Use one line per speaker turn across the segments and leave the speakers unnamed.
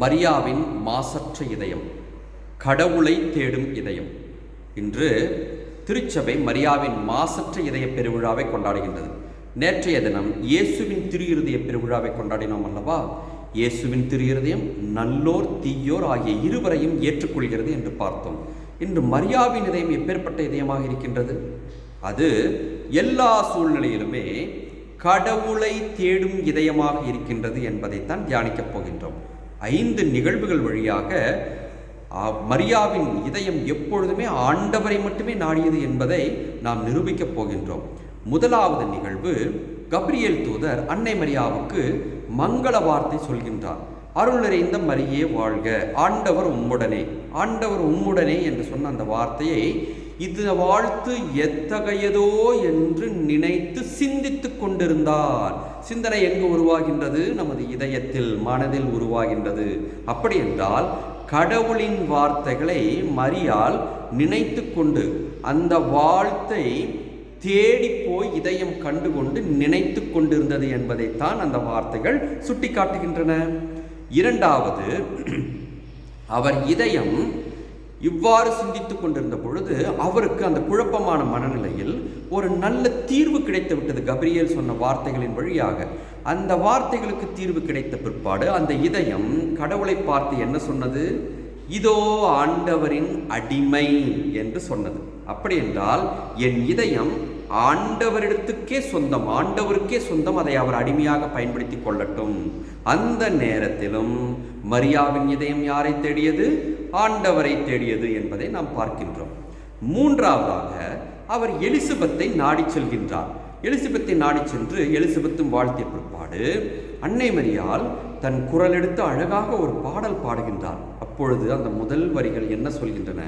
மரியாவின் மாசற்ற இதயம் கடவுளை தேடும் இதயம். இன்று திருச்சபை மரியாவின் மாசற்ற இதய பெருவிழாவை கொண்டாடுகின்றது. நேற்றைய தினம் இயேசுவின் திரு இருதய பெருவிழாவை கொண்டாடினோம் அல்லவா? இயேசுவின் திரு இருதயம் நல்லோர் தீயோர் ஆகிய இருவரையும் ஏற்றுக்கொள்கிறது என்று பார்த்தோம். இன்று மரியாவின் இதயம் எப்பேற்பட்ட இதயமாக இருக்கின்றது? அது எல்லா சூழ்நிலையிலுமே கடவுளை தேடும் இதயமாக இருக்கின்றது என்பதைத்தான் தியானிக்கப் போகின்றோம். ஐந்து நிகழ்வுகள் வழியாக மரியாவின் இதயம் எப்பொழுதுமே ஆண்டவரை மட்டுமே நாடியது என்பதை நாம் நிரூபிக்கப் போகின்றோம். முதலாவது நிகழ்வு கப்ரியல் தூதர் அன்னை மரியாவுக்கு மங்கள வார்த்தை சொல்கின்றார். அருள் நிறைந்த மரியே வாழ்க. ஆண்டவர் உம்முடனே. ஆண்டவர் உம்முடனே என்று சொன்ன அந்த வார்த்தையை இது வாழ்த்து எத்தகையதோ என்று நினைத்து சிந்தித்துக் கொண்டிருந்தார். சிந்தனை எங்கு உருவாகின்றது? நமது இதயத்தில் மனதில் உருவாகின்றது. அப்படி என்றால் கடவுளின் வார்த்தைகளை மரியால் நினைத்து கொண்டு அந்த வாழ்த்தை தேடி போய் இதயம் கண்டுகொண்டு நினைத்து கொண்டிருந்தது என்பதைத்தான் அந்த வார்த்தைகள் சுட்டிக்காட்டுகின்றன. இரண்டாவது அவர் இதயம் இவ்வாறு சிந்தித்து கொண்டிருந்த பொழுது அவருக்கு அந்த குழப்பமான மனநிலையில் ஒரு நல்ல தீர்வு கிடைத்து விட்டது. கபிரியேல் சொன்ன வார்த்தைகளின் வழியாக அந்த வார்த்தைகளுக்கு தீர்வு கிடைத்த பிற்பாடு அந்த இதயம் கடவுளை பார்த்து என்ன சொன்னது? இதோ ஆண்டவரின் அடிமை என்று சொன்னது. அப்படி என்றால் என் இதயம் ஆண்டவரிடத்துக்கே சொந்தம் ஆண்டவருக்கே சொந்தம் அதை அவர் அடிமையாக பயன்படுத்தி கொள்ளட்டும். அந்த நேரத்திலும் மரியாவின் இதயம் யாரை தேடியது? ஆண்டவரை தேடியது என்பதை நாம் பார்க்கின்றோம். மூன்றாவதாக அவர் எலிசபத்தை நாடிச் செல்கின்றார். எலிசபத்தை நாடிச் சென்று எலிசபத்தும் வாழ்த்திய பிற்பாடு அன்னை மரியால் தன் குரல் எடுத்து அழகாக ஒரு பாடல் பாடுகின்றார். அப்பொழுது அந்த முதல் வரிகள் என்ன சொல்கின்றன?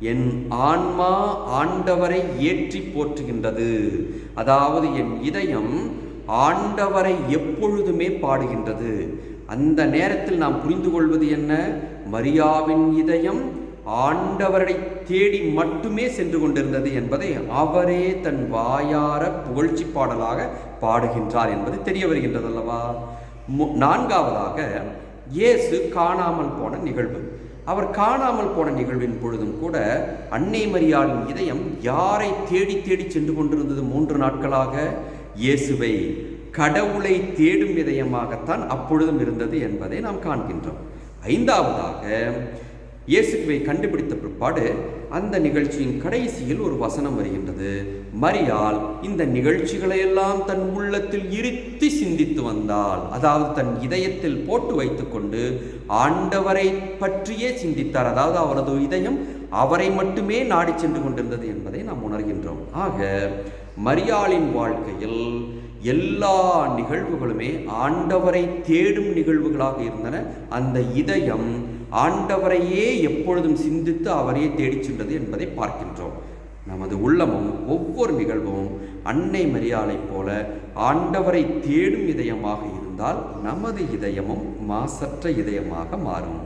என் ஆன்மா ஆண்டவரை ஏற்றி போற்றுகின்றது. அதாவது என் இதயம் ஆண்டவரை எப்பொழுதுமே பாடுகின்றது. அந்த நேரத்தில் நாம் புரிந்து கொள்வது என்ன? மரியாவின் இதயம் ஆண்டவரை தேடி மட்டுமே சென்று கொண்டிருந்தது என்பதை அவரே தன் வாயார புகழ்ச்சி பாடலாக பாடுகின்றார் என்பது தெரிய வருகின்றது அல்லவா மு- நான்காவதாக இயேசு காணாமல் போன நிகழ்வு. அவர் காணாமல் போன நிகழ்வின் பொழுதும் கூட அன்னை மரியாளின் இதயம் யாரை தேடி தேடி சென்று கொண்டிருந்தது மூன்று நாட்களாக? இயேசுவை கடவுளை தேடும் இதயமாகத்தான் அப்பொழுதும் இருந்தது என்பதை நாம் காண்கின்றோம். ஐந்தாவதாக இயேசுவை கண்டுபிடித்த பிற்பாடு அந்த நிகழ்ச்சியின் கடைசியில் ஒரு வசனம் வருகின்றது. மரியாள் இந்த நிகழ்ச்சிகளையெல்லாம் தன் உள்ளத்தில் இருத்தி சிந்தித்து வந்தால் அதாவது தன் இதயத்தில் போட்டு வைத்துக்கொண்டு ஆண்டவரை பற்றியே சிந்தித்தார். அதாவது அவரது இதயம் அவரை மட்டுமே நாடி சென்று கொண்டிருந்தது என்பதை நாம் உணர்கின்றோம். ஆக மரியாளின் வாழ்க்கையில் எல்லா நிகழ்வுகளுமே ஆண்டவரை தேடும் நிகழ்வுகளாக இருந்தன. அந்த இதயம் ஆண்டவரையே எப்பொழுதும் சிந்தித்து அவரையே தேடிச் சென்றது என்பதை பார்க்கின்றோம். நமது உள்ளமும் ஒவ்வொரு நிகழ்வும் அன்னை மரியாதை போல ஆண்டவரை தேடும் இதயமாக இருந்தால் நமது இதயமும் மாசற்ற இதயமாக மாறும்.